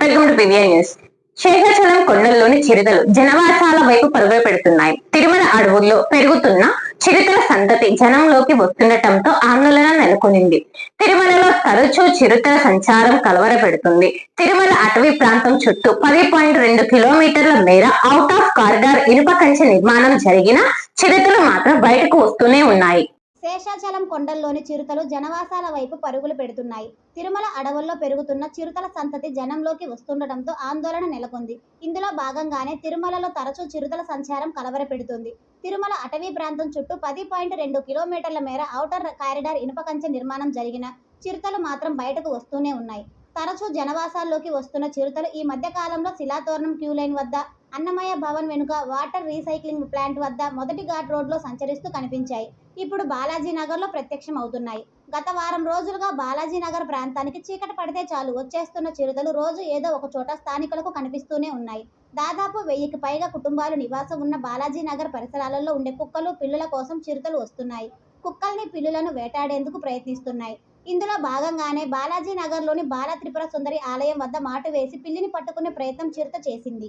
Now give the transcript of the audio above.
Welcome to news Seshachalam కొండల్లోని చిరుతలు జనవాసాల వైపు పరుగు పెడుతున్నాయి. తిరుమల అడవుల్లో పెరుగుతున్న చిరుతల సంతతి జనంలోకి వస్తుండటంతో ఆందోళన నెలకొనింది. తిరుమలలో తరచూ చిరుతల సంచారం కలవర పెడుతుంది తిరుమల అటవీ ప్రాంతం చుట్టూ పది పాయింట్ రెండు కిలోమీటర్ల మేర అవుట్ ఆఫ్ కారిడార్ ఇనుప కంచె నిర్మాణం జరిగిన చిరుతలు మాత్రం బయటకు వస్తూనే ఉన్నాయి. శేషాచలం కొండల్లోని చిరుతలు జనవాసాల వైపు పరుగులు పెడుతున్నాయి. తిరుమల అడవుల్లో పెరుగుతున్న చిరుతల సంతతి జనంలోకి వస్తుండటంతో ఆందోళన నెలకొంది. ఇందులో భాగంగానే తిరుమలలో తరచూ చిరుతల సంచారం కలవరపెడుతుంది. తిరుమల అటవీ ప్రాంతం చుట్టూ పది పాయింట్ రెండు కిలోమీటర్ల మేర ఔటర్ కారిడార్ ఇనుప కంచె నిర్మాణం జరిగిన చిరుతలు మాత్రం బయటకు వస్తూనే ఉన్నాయి. తరచూ జనవాసాల్లోకి వస్తున్న చిరుతలు ఈ మధ్య కాలంలో శిలాతోరణం క్యూ లైన్ వద్ద అన్నమయ్య భవన్ వెనుక వాటర్ రీసైక్లింగ్ ప్లాంట్ వద్ద మొదటి ఘాట్ రోడ్లో సంచరిస్తూ కనిపించాయి. ఇప్పుడు బాలాజీ నగర్లో ప్రత్యక్షం అవుతున్నాయి. గత వారం రోజులుగా బాలాజీ నగర్ ప్రాంతానికి చీకటి పడితే చాలు. వచ్చేస్తున్న చిరుతలు రోజు ఏదో ఒక చోట స్థానికులకు కనిపిస్తూనే ఉన్నాయి. దాదాపు వెయ్యికి పైగా కుటుంబాలు నివాసం ఉన్న బాలాజీ నగర్ పరిసరాలలో ఉండే కుక్కలు పిల్లుల కోసం చిరుతలు వస్తున్నాయి. కుక్కల్ని పిల్లులను వేటాడేందుకు ప్రయత్నిస్తున్నాయి. ఇందులో భాగంగానే బాలాజీ నగర్లోని బాల త్రిపుర సుందరి ఆలయం వద్ద మాటు వేసి పిల్లిని పట్టుకునే ప్రయత్నం చిరుత చేసింది.